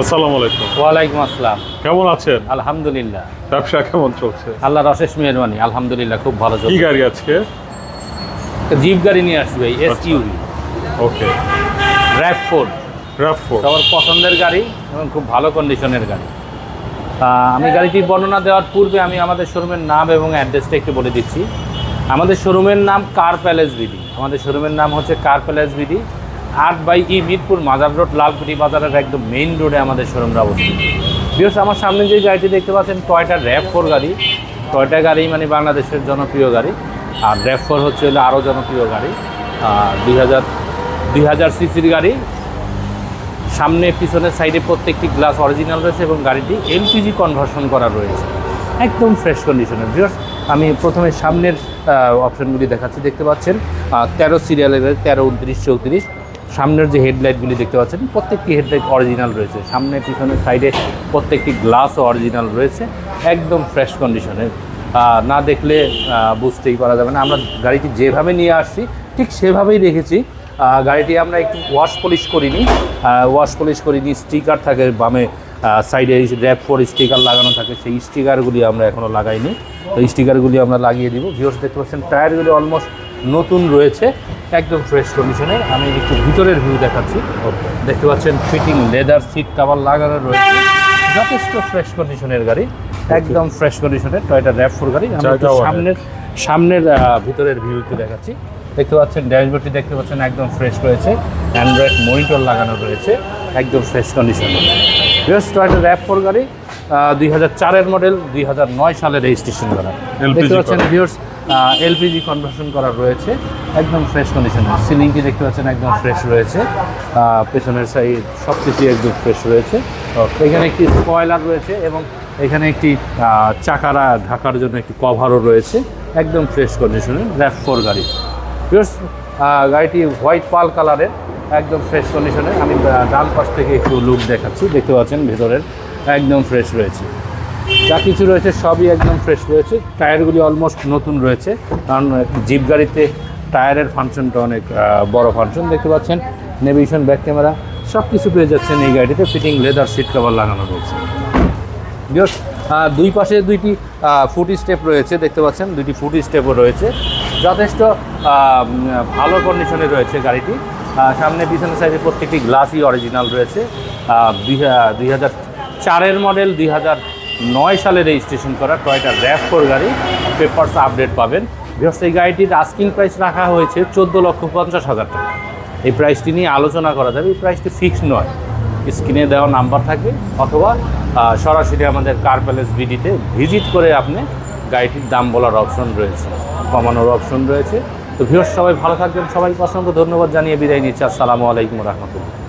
আসসালামু আলাইকুম। ওয়ালাইকুম আসসালাম। কেমন আছেন? আলহামদুলিল্লাহ। ব্যবসা কেমন চলছে? আল্লাহর অশেষ মেহরবানি আলহামদুলিল্লাহ খুব ভালো কি গাড়ি আজকে? জিপ গাড়ি নিয়ে ভাই S U V okay. RAV four RAV four সবার পছন্দের গাড়ি এবং খুব ভালো কন্ডিশনের গাড়ি। আমি গাড়িটির বর্ণনা দেওয়ার পূর্বে আমি আমাদের শোরুমের নাম এবং অ্যাড্রেসটা একটু বলে দিচ্ছি। আমাদের শোরুমের নাম কার প্যালেস বিডি আমাদের শোরুমের নাম হচ্ছে কার প্যালেস বিডি আট by E Mirpur Mazar road Lalkuti বাজারের একদম মেইন রোডে আমাদের শোরুমটা অবস্থিত। বিকজ আমার সামনে যে গাড়িটি দেখতে পাচ্ছেন টয়টা র্যাপ ফোর গাড়ি। টয়টা গাড়ি মানে বাংলাদেশের জনপ্রিয় গাড়ি। আর র্যাপ ফোর হচ্ছে হলো আরও জনপ্রিয় গাড়ি। দুই হাজার দুই হাজার সিসির গাড়ি। সামনে পিছনের সাইডে প্রত্যেকটি গ্লাস অরিজিনাল রয়েছে এবং গাড়িটি এলপিজি কনভার্সন করা রয়েছে। একদম ফ্রেশ কন্ডিশনের ভিউয়ার্স আমি প্রথমে সামনের অপশনগুলি দেখাচ্ছি। দেখতে পাচ্ছেন তেরো সিরিয়ালের তেরো, উনত্রিশ, চৌত্রিশ। সামনের যে হেডলাইটগুলি দেখতে পাচ্ছেন, প্রত্যেকটি হেডলাইট অরিজিনাল রয়েছে। সামনে, পিছনের সাইডে প্রত্যেকটি গ্লাসও অরিজিনাল রয়েছে, একদম ফ্রেশ কন্ডিশনের না দেখলে বুঝতেই পারা যাবে না। আমরা গাড়িটি যেভাবে নিয়ে আসছি, ঠিক সেভাবেই রেখেছি। গাড়িটি আমরা একটু ওয়াশ পলিশ করিনি। ওয়াশ পলিশ করিনি স্টিকার থাকে বামে সাইডে র্যাপ ফোর স্টিকার লাগানো থাকে, সেই স্টিকারগুলি আমরা এখনও লাগাইনি। তো স্টিকারগুলি আমরা লাগিয়ে দিব। ভিউস দেখতে পাচ্ছেন, টায়ারগুলি অলমোস্ট নতুন রয়েছে। একদম ফ্রেশ কন্ডিশনের আমি একটু ভিতরের ভিউ দেখাচ্ছি। দেখতে পাচ্ছেন ফিটিং লেদার সিট কাভার লাগানো রয়েছে। যথেষ্ট ফ্রেশ কন্ডিশনের গাড়ি। একদম ফ্রেশ কন্ডিশনের টয়টা র্যাপ ফোর গাড়ি। আমি সামনের সামনের ভিতরের ভিউ একটু দেখাচ্ছি। দেখতে পাচ্ছেন ড্যাশবোর্ডটি দেখতে পাচ্ছেন একদম ফ্রেশ রয়েছে। অ্যান্ড্রয়েড মনিটর লাগানো রয়েছে। একদম ফ্রেশ কন্ডিশনে বেস্ট টয়টা র্যাপ ফোর গাড়ি দুই হাজার চারের মডেল দুই হাজার নয় সালের রেজিস্ট্রেশন করা। দেখতে পাচ্ছেন। ভিউর্স এলপিজি কনভার্সন করা রয়েছে। একদম ফ্রেশ কন্ডিশনে সিলিংটি দেখতে পাচ্ছেন, একদম ফ্রেশ রয়েছে। পেছনের সাইড সব কিছুই একদম ফ্রেশ রয়েছে। এখানে একটি স্পয়লার রয়েছে এবং এখানে একটি চাকারা ঢাকার জন্য একটি কভারও রয়েছে। একদম ফ্রেশ কন্ডিশনের র্যাপ ফোর গাড়ি। গাড়িটি হোয়াইট পাল কালারের একদম ফ্রেশ কন্ডিশনের আমি ডান পাশ থেকে একটু লুক দেখাচ্ছি। দেখতে পাচ্ছেন, ভেতরের একদম ফ্রেশ রয়েছে। যা কিছু রয়েছে সবই একদম ফ্রেশ রয়েছে। টায়ারগুলি অলমোস্ট নতুন রয়েছে। কারণ জিপ গাড়িতে টায়ারের ফাংশনটা অনেক বড় ফাংশন দেখতে পাচ্ছেন? নেভিগেশন ব্যাক ক্যামেরা সব কিছু পেয়ে যাচ্ছেন এই গাড়িতে ফিটিং লেদার সিট কভার লাগানো রয়েছে। দুই পাশে দুইটি ফুট স্টেপ রয়েছে, দেখতে পাচ্ছেন? দুইটি ফুট স্টেপও রয়েছে। যথেষ্ট ভালো কন্ডিশনে রয়েছে গাড়িটি। সামনে, পিছনের সাইডে প্রত্যেকটি গ্লাসই অরিজিনাল রয়েছে। দুই হাজার চারের মডেল দুই হাজার নয় সালে রেজিস্ট্রেশন করা টয়টা র্যাপ ফোর গাড়ি পেপারস আপডেট পাবেন। বিকজ এই গাড়িটির আস্কিং প্রাইস রাখা হয়েছে চোদ্দ লক্ষ পঞ্চাশ হাজার টাকা। এই প্রাইসটি নিয়ে আলোচনা করা যাবে। এই প্রাইসটি ফিক্সড নয়। স্ক্রিনে দেওয়া নাম্বার থাকবে অথবা সরাসরি আমাদের কার প্যালেস বিডিতে ভিজিট করে আপনি গাড়িটির দাম বলার অপশন রয়েছে, কমানোর অপশন রয়েছে। তো ভিউয়ার্স সবাই ভালো থাকবেন। সবাইকে অসংখ্য ধন্যবাদ জানিয়ে বিদায় নিচ্ছি। আসসালামু আলাইকুম রহমতুল্লাহ।